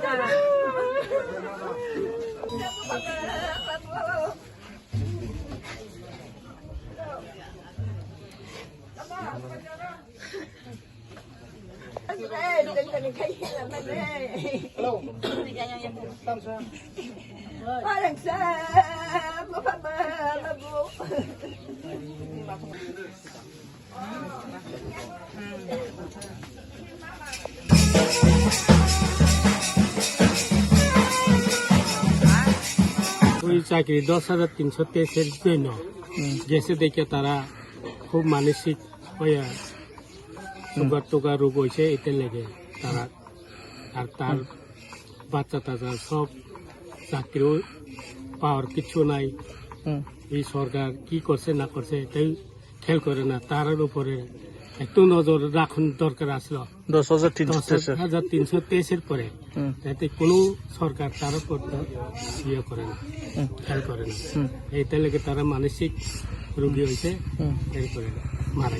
Hello. ওই চাকরি দশ হাজার তিনশো তেইশের জন্য। গেছে দেখে তারা খুব মানসিক হইয়া সুগার টুগার রোগ হয়েছে এতে লেগে তারা। আর তার বাচ্চা টাচ্চা সব চাকরিও পাওয়ার কিছু নাই। এই সরকার কি করছে না করছে এটাই খেয়াল করে না। তার উপরে একটু নজর রাখুন দরকার আসলো। দশ হাজার তিনশো হাজার তিনশো তেইশের পরে যাতে কোনো সরকার তার উপর ইয়ে করে না খেয়াল করে না। এইটা লেগে তারা মানসিক রোগী হয়েছে এরপরে মারা গেছে।